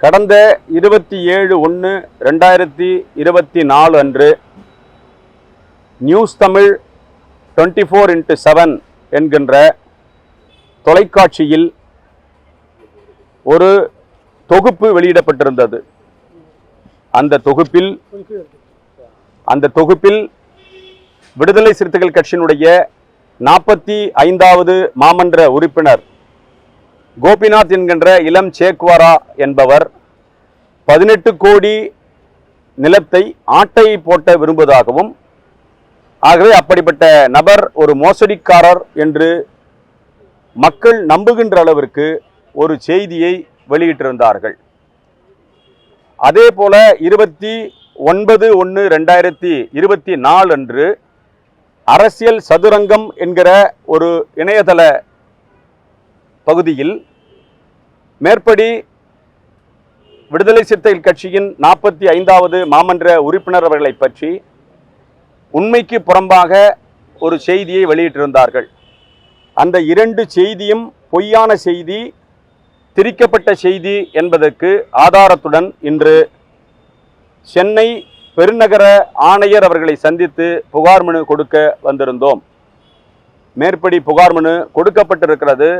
கடந்த இருபத்தி ஏழு ஒன்று ரெண்டாயிரத்தி இருபத்தி நாலு அன்று news Tamil twenty four into seven என்கின்ற தொலைக்காட்சியில் ஒரு தொகுப்பு வெளியிடப்பட்டிருந்தது. அந்த தொகுப்பில் அந்த தொகுப்பில் விடுதலை சிறுத்தைகள் கட்சியினுடைய நாற்பத்தி ஐந்தாவது மாமன்ற உறுப்பினர் கோபிநாத் என்கின்ற இளம் சேக்வாரா என்பவர் பதினெட்டு கோடி நிலத்தை ஆட்டை போட்ட விரும்புவதாகவும் ஆகவே அப்படிப்பட்ட நபர் ஒரு மோசடிக்காரர் என்று மக்கள் நம்புகின்ற அளவிற்கு ஒரு செய்தியை வெளியிட்டிருந்தார்கள். அதே போல இருபத்தி ஒன்பது ஒன்று ரெண்டாயிரத்தி இருபத்தி நாலு அன்று அரசியல் சதுரங்கம் என்கிற ஒரு இணையதள பகுதியில் மேற்படி விடுதலை சிறுத்தைகள் கட்சியின் நாற்பத்தி ஐந்தாவது மாமன்ற உறுப்பினர் அவர்களை பற்றி உண்மைக்கு புறம்பாக ஒரு செய்தியை வெளியிட்டிருந்தார்கள். அந்த இரண்டு செய்தியும் பொய்யான செய்தி திரிக்கப்பட்ட செய்தி என்பதற்கு ஆதாரத்துடன் இன்று சென்னை பெருநகர ஆணையர் அவர்களை சந்தித்து புகார் மனு கொடுக்க வந்திருந்தோம். மேற்படி புகார் மனு கொடுக்கப்பட்டிருக்கிறது.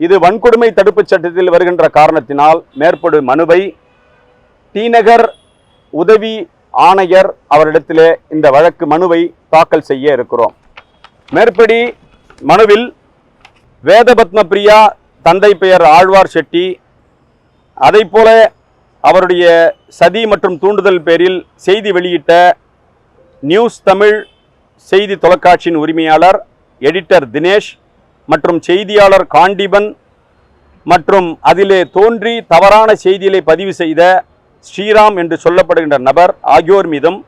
இது வன்கொடுமை தடுப்புச் சட்டத்தில் வருகின்ற காரணத்தினால் மேற்படும் மனுவை டிநகர் உதவி ஆணையர் அவரிடத்திலே இந்த வழக்கு மனுவை தாக்கல் செய்ய இருக்கிறோம். மேற்படி மனுவில் வேதபத்ம பிரியா தந்தை பெயர் ஆழ்வார் செட்டி அதைப் போல அவருடைய சதி மற்றும் தூண்டுதல் பேரில் செய்தி வெளியிட்ட நியூஸ் தமிழ் செய்தி தொலைக்காட்சியின் உரிமையாளர் எடிட்டர் தினேஷ் மற்றும் செய்தியாளர் காண்டிபன் மற்றும் அதிலே தோன்றி தவறான செய்திகளை பதிவு செய்த ஸ்ரீராம் என்று சொல்லப்படுகின்ற நபர் ஆகியோர் மீதும்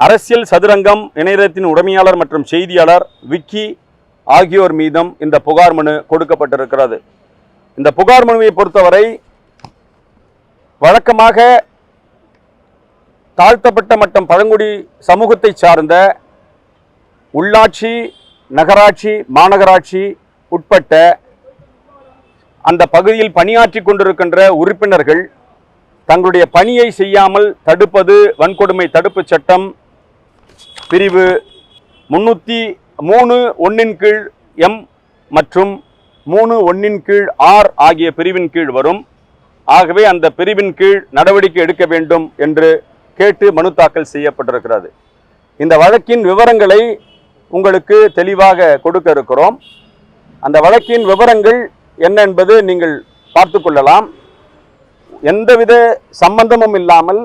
அரசியல் சதுரங்கம் இணையதளத்தின் உடமையாளர் மற்றும் செய்தியாளர் விக்கி ஆகியோர் மீதும் இந்த புகார் மனு கொடுக்கப்பட்டிருக்கிறது. இந்த புகார் மனுவை பொறுத்தவரை வழக்கமாக தாழ்த்தப்பட்ட மற்றும் பழங்குடி சமூகத்தை சார்ந்த உள்ளாட்சி நகராட்சி மாநகராட்சி உட்பட்ட அந்த பகுதியில் பணியாற்றி கொண்டிருக்கின்ற உறுப்பினர்கள் தங்களுடைய பணியை செய்யாமல் தடுப்பது வன்கொடுமை தடுப்புச் சட்டம் பிரிவு முன்னூற்றி மூணு ஒன்றின் கீழ் எம் மற்றும் மூணு ஒன்றின் கீழ் ஆர் ஆகிய பிரிவின் கீழ் வரும். ஆகவே அந்த பிரிவின் கீழ் நடவடிக்கை எடுக்க வேண்டும் என்று கேட்டு மனு தாக்கல் செய்யப்பட்டிருக்கிறது. இந்த வழக்கின் விவரங்களை உங்களுக்கு தெளிவாக கொடுக்க இருக்கிறோம் அந்த வழக்கின் விவரங்கள் என்ன என்பது நீங்கள் பார்த்து கொள்ளலாம். எந்தவித சம்பந்தமும் இல்லாமல்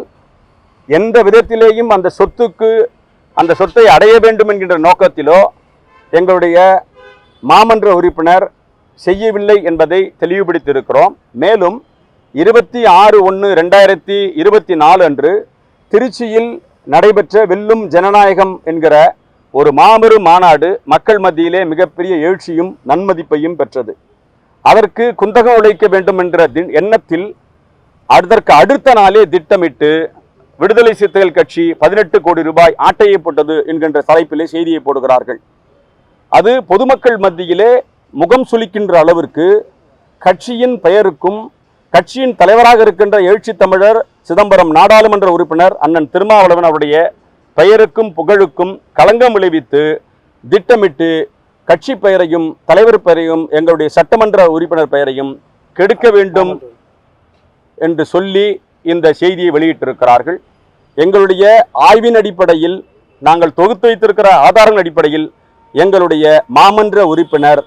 எந்த விதத்திலேயும் அந்த சொத்துக்கு அந்த சொத்தை அடைய வேண்டும் என்கின்ற நோக்கத்திலோ எங்களுடைய மாமன்ற உறுப்பினர் செய்யவில்லை என்பதை தெளிவுபடுத்தியிருக்கிறோம். மேலும் இருபத்தி ஆறு ஒன்று ரெண்டாயிரத்தி இருபத்தி நாலு அன்று திருச்சியில் நடைபெற்ற வெல்லும் ஜனநாயகம் என்கிற ஒரு மாபெரும் மாநாடு மக்கள் மத்தியிலே மிகப்பெரிய எழுச்சியும் நன்மதிப்பையும் பெற்றது. அதற்கு குந்தகம் உழைக்க வேண்டும் என்ற எண்ணத்தில் அதற்கு அடுத்த நாளே திட்டமிட்டு விடுதலை சிறுத்தைகள் கட்சி பதினெட்டு கோடி ரூபாய் ஆட்டையை போட்டது என்கின்ற தலைப்பிலே செய்தியை போடுகிறார்கள். அது பொதுமக்கள் மத்தியிலே முகம் சுளிக்கின்ற அளவிற்கு கட்சியின் பெயருக்கும் கட்சியின் தலைவராக இருக்கின்ற எழுச்சி தமிழர் சிதம்பரம் நாடாளுமன்ற உறுப்பினர் அண்ணன் திருமாவளவன் அவருடைய பெயருக்கும் புகழுக்கும் களங்கம் விளைவித்து திட்டமிட்டு கட்சி பெயரையும் தலைவர் பெயரையும் எங்களுடைய சட்டமன்ற உறுப்பினர் பெயரையும் கெடுக்க வேண்டும் என்று சொல்லி இந்த செய்தியை வெளியிட்டிருக்கிறார்கள். எங்களுடைய ஆய்வின் அடிப்படையில் நாங்கள் தொகுத்து வைத்திருக்கிற ஆதாரங்கள் அடிப்படையில் எங்களுடைய மாமன்ற உறுப்பினர்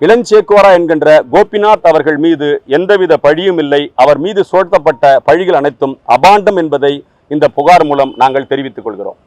இளஞ்சேக்குவாரா என்கின்ற கோபிநாத் அவர்கள் மீது எந்தவித பழியும் இல்லை. அவர் மீது சோழ்த்தப்பட்ட பழிகள் அனைத்தும் அபாண்டம் என்பதை இந்த புகார் மூலம் நாங்கள் தெரிவித்துக் கொள்கிறோம்.